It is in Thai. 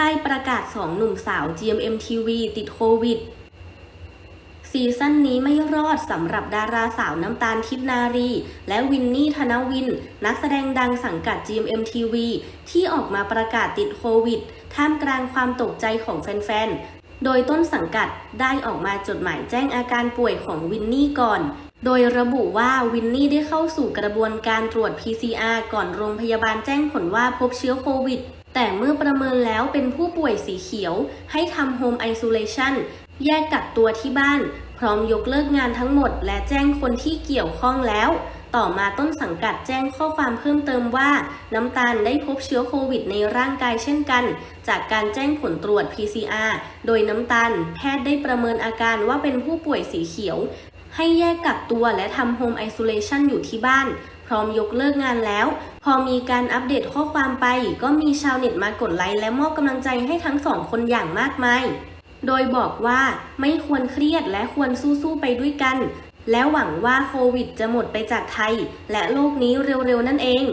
ค่ายประกาศสองหนุ่มสาว GMMTV ติดโควิด ซีซั่นนี้ไม่รอดสำหรับดาราสาวน้ำตาลทิพนารี และวินนี่ธนวิน นักแสดงดังสังกัด GMMTV ที่ออกมาประกาศติดโควิด ท่ามกลางความตกใจของแฟน ๆ โดยต้นสังกัดได้ออกมาจดหมายแจ้งอาการป่วยของวินนี่ก่อนโดยระบุว่าวินนี่ได้เข้าสู่กระบวนการตรวจ PCR ก่อนโรงพยาบาลแจ้งผลว่าพบเชื้อโควิด แต่เมื่อประเมิน แล้วเป็นผู้ป่วยสีเขียว ให้ทำ Home Isolation แยกกักตัวที่บ้าน พร้อมยกเลิกงานทั้งหมด และแจ้งคนที่เกี่ยวข้องแล้ว ต่อมาต้นสังกัดแจ้งข้อความเพิ่มเติมว่า น้ำตาลได้พบเชื้อโควิดในร่างกายเช่นกัน จากการแจ้งผลตรวจ PCR โดยน้ำตาล แพทย์ได้ประเมินอาการว่าเป็นผู้ป่วยสีเขียว ให้แยกกักตัวและทำ Home Isolation อยู่ที่บ้าน พร้อมยกเลิกงานแล้ว พอมีการอัปเดตข้อความไป ก็มีชาวเน็ตมากดไลค์และมอบกำลังใจให้ทั้งสองคนอย่างมากมาย โดยบอกว่าไม่ควรเครียดและควรสู้ๆไปด้วยกัน แล้วหวังว่าโควิดจะหมดไปจากไทย และโลกนี้เร็วๆนั่นเอง